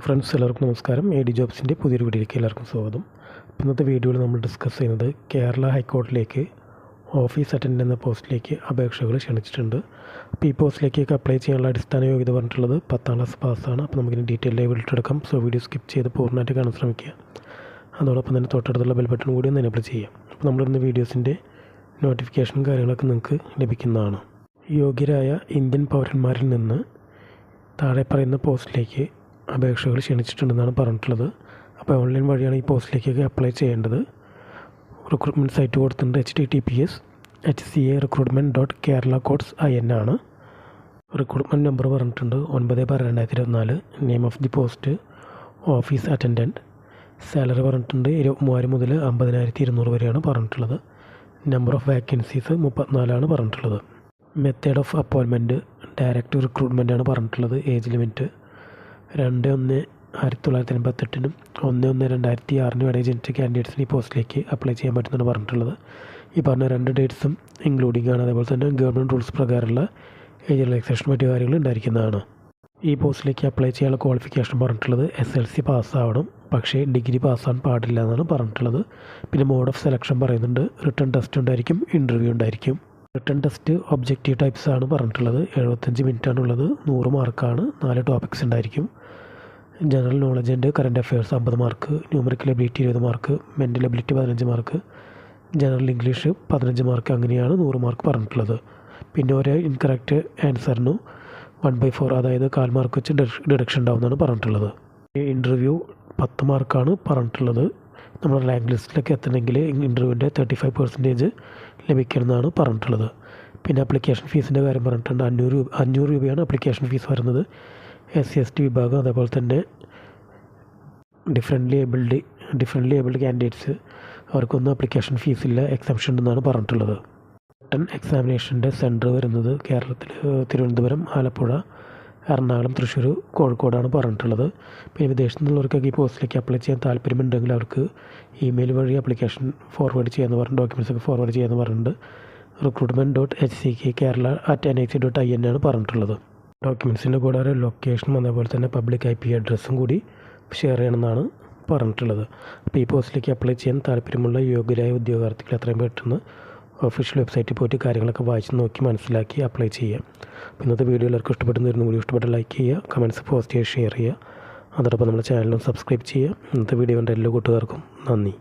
Friends എല്ലാവർക്കും നമസ്കാരം. A D ജോബ്സിന്റെ പുതിയൊരു വീഡിയോയിലേക്ക് എല്ലാവർക്കും സ്വാഗതം. ഇന്നത്തെ വീഡിയോയിൽ നമ്മൾ ഡിസ്കസ് ചെയ്യുന്നത് കേരള ഹൈക്കോടതിയിലേക്ക് ഓഫീസ് അറ്റൻഡ് എന്ന പോസ്റ്റിലേക്ക് അപേക്ഷകൾ ക്ഷണിച്ചിട്ടുണ്ട്. അപ്പോൾ ഈ പോസ്റ്റിലേക്കൊക്കെ അപ്ലൈ ചെയ്യാനുള്ള അടിസ്ഥാന യോഗ്യത പറഞ്ഞിട്ടുള്ളത് പത്താം ക്ലാസ് പാസ്സാണ് അപ്പോൾ നമുക്കിനി ഡീറ്റെയിൽ ലൈവ് വിളിട്ടെടുക്കാം സോ വീഡിയോ സ്കിപ്പ് ചെയ്ത് പൂർണമായിട്ട് കാണാൻ ശ്രമിക്കുക. അതോടൊപ്പം തന്നെ തൊട്ടടുത്തുള്ള ബെൽ ബട്ടൺ കൂടി ഒന്ന് എനേബിൾ ചെയ്യാം അപ്പോൾ നമ്മളിന്ന് വീഡിയോസിന്റെ നോട്ടിഫിക്കേഷനും കാര്യങ്ങളൊക്കെ നിങ്ങൾക്ക് ലഭിക്കുന്നതാണ്. യോഗ്യരായ ഇന്ത്യൻ പൗരന്മാരിൽ നിന്ന് താഴെ പറയുന്ന പോസ്റ്റിലേക്ക് അപേക്ഷകൾ ക്ഷണിച്ചിട്ടുണ്ടെന്നാണ് പറഞ്ഞിട്ടുള്ളത്. അപ്പോൾ ഓൺലൈൻ വഴിയാണ് ഈ പോസ്റ്റിലേക്കൊക്കെ അപ്ലൈ ചെയ്യേണ്ടത്. റിക്രൂട്ട്മെന്റ് സൈറ്റ് കൊടുത്തിട്ടുണ്ട് H T T P S H C A recruitment dot Kerala courts I N ആണ്. റിക്രൂട്ട്മെന്റ് നമ്പർ പറഞ്ഞിട്ടുണ്ട് ഒൻപത് ബാർ രണ്ടായിരത്തി ഇരുപത്തിനാല്. Name of the post office attendant salary പറഞ്ഞിട്ടുണ്ട് ഇരു മൂവായിരം മുതൽ അമ്പതിനായിരത്തി ഇരുന്നൂറ് വരെയാണ് പറഞ്ഞിട്ടുള്ളത്. നമ്പർ ഓഫ് വാക്കൻസീസ് മുപ്പത്തിനാലാണ് പറഞ്ഞിട്ടുള്ളത്. മെത്തേഡ് ഓഫ് അപ്പോയിൻമെന്റ് ഡയറക്റ്റ് റിക്രൂട്ട്മെന്റാണ് പറഞ്ഞിട്ടുള്ളത്. ഏജ് ലിമിറ്റ് രണ്ട് ഒന്ന് ആയിരത്തി തൊള്ളായിരത്തി എൺപത്തെട്ടിനും ഒന്ന് ഒന്ന് രണ്ടായിരത്തി ആറിനും ഇടയിൽ ജനിച്ച കാൻഡിഡേറ്റ്സിന് ഈ പോസ്റ്റിലേക്ക് അപ്ലൈ ചെയ്യാൻ പറ്റുമെന്നാണ് പറഞ്ഞിട്ടുള്ളത്. ഈ പറഞ്ഞ രണ്ട് ഡേറ്റ്സും ഇൻക്ലൂഡിംഗ് ആണ്. അതേപോലെ തന്നെ ഗവൺമെന്റ് റൂൾസ് പ്രകാരമുള്ള ഏജ് റിലാക്സേഷൻ മറ്റു കാര്യങ്ങൾ ഉണ്ടായിരിക്കുന്നതാണ്. ഈ പോസ്റ്റിലേക്ക് അപ്ലൈ ചെയ്യാനുള്ള ക്വാളിഫിക്കേഷൻ പറഞ്ഞിട്ടുള്ളത് എസ് എൽ സി പാസ്സാവണം പക്ഷേ ഡിഗ്രി പാസ്സാകാൻ പാടില്ല എന്നാണ് പറഞ്ഞിട്ടുള്ളത്. പിന്നെ മോഡ് ഓഫ് സെലക്ഷൻ പറയുന്നുണ്ട്. റിട്ടേൺ ടെസ്റ്റ് ഉണ്ടായിരിക്കും ഇന്റർവ്യൂ ഉണ്ടായിരിക്കും. റിട്ടേൺ ടെസ്റ്റ് ഒബ്ജക്റ്റീവ് ടൈപ്സ് ആണ് പറഞ്ഞിട്ടുള്ളത്. എഴുപത്തഞ്ച് മിനിറ്റാണുള്ളത് നൂറ് മാർക്കാണ് നാല് ടോപ്പിക്സ് ഉണ്ടായിരിക്കും. General knowledge and current affairs അമ്പത് മാർക്ക് ന്യൂമറിക്കൽ എബിലിറ്റി ഇരുപത് മാർക്ക് മെന്റൽ എബിലിറ്റി പതിനഞ്ച് മാർക്ക് ജനറൽ ഇംഗ്ലീഷ് പതിനഞ്ച് മാർക്ക് അങ്ങനെയാണ് നൂറ് മാർക്ക് പറഞ്ഞിട്ടുള്ളത്. പിന്നെ ഒരു ഇൻകറക്റ്റ് ആൻസറിനു വൺ ബൈ ഫോർ അതായത് കാൽ മാർക്ക് വെച്ച് ഡിഡക്ഷൻ ഉണ്ടാവുമെന്നാണ് പറഞ്ഞിട്ടുള്ളത്. ഇന്റർവ്യൂ പത്ത് മാർക്കാണ് പറഞ്ഞിട്ടുള്ളത്. നമ്മുടെ റാങ്ക് ലിസ്റ്റിലൊക്കെ എത്തണമെങ്കിൽ ഇന്റർവ്യൂവിന്റെ തേർട്ടി ഫൈവ് പെർസെന്റേജ് ലഭിക്കണമെന്നാണ് പറഞ്ഞിട്ടുള്ളത്. പിന്നെ അപ്ലിക്കേഷൻ ഫീസിന്റെ കാര്യം പറഞ്ഞിട്ടുണ്ട്. അഞ്ഞൂറ് രൂപ അഞ്ഞൂറ് രൂപയാണ് അപ്ലിക്കേഷൻ ഫീസ് വരുന്നത്. എസ് സി എസ് ടി വിഭാഗം അതേപോലെ തന്നെ differently abled differently abled candidates അവർക്കൊന്നും അപ്ലിക്കേഷൻ ഫീസില്ല എക്സംഷൻ എന്നാണ് പറഞ്ഞിട്ടുള്ളത്. റിട്ടൺ എക്സാമിനേഷന്റെ സെന്റർ വരുന്നത് കേരളത്തിൽ തിരുവനന്തപുരം ആലപ്പുഴ എറണാകുളം തൃശ്ശൂർ കോഴിക്കോടാണ് പറഞ്ഞിട്ടുള്ളത്. പിന്നെ വിദേശത്തു നിന്നുള്ളവർക്കൊക്കെ ഈ പോസ്റ്റിലേക്ക് അപ്ലൈ ചെയ്യാൻ താല്പര്യമുണ്ടെങ്കിൽ അവർക്ക് ഇമെയിൽ വഴി അപ്ലിക്കേഷൻ ഫോർവേഡ് ചെയ്യാമെന്ന് പറഞ്ഞു ഡോക്യുമെന്റ്സ് ഒക്കെ ഫോർവേഡ് ചെയ്യാമെന്ന് പറഞ്ഞിട്ടുണ്ട്. Recruitment dot H C K Kerala at N I C dot I N ആണ് പറഞ്ഞിട്ടുള്ളത്. ഡോക്യുമെന്റ്സിന്റെ കൂടെ ഒരു ലൊക്കേഷനും അതേപോലെ തന്നെ പബ്ലിക് ഐ പി അഡ്രസ്സും കൂടി ഷെയർ ചെയ്യണമെന്നാണ് പറഞ്ഞിട്ടുള്ളത്. അപ്പോൾ ഈ പോസ്റ്റിലേക്ക് അപ്ലൈ ചെയ്യാൻ താല്പര്യമുള്ള യോഗ്യരായ ഉദ്യോഗാർത്ഥികൾ എത്രയും പെട്ടെന്ന് ഒഫീഷ്യൽ വെബ്സൈറ്റിൽ പോയിട്ട് കാര്യങ്ങളൊക്കെ വായിച്ച് നോക്കി മനസ്സിലാക്കി അപ്ലൈ ചെയ്യുക. ഇന്നത്തെ വീഡിയോ എല്ലാവർക്കും ഇഷ്ടപ്പെട്ടെന്ന് വരുന്ന വീഡിയോ ഇഷ്ടപ്പെട്ട ലൈക്ക് ചെയ്യുക കമന്റ്സ് പോസ്റ്റ് ചെയ്യുക ഷെയർ ചെയ്യുക. അതോടൊപ്പം നമ്മുടെ ചാനലും സബ്സ്ക്രൈബ് ചെയ്യുക. ഇന്നത്തെ വീഡിയോ കണ്ട എല്ലാ കൂട്ടുകാർക്കും നന്ദി.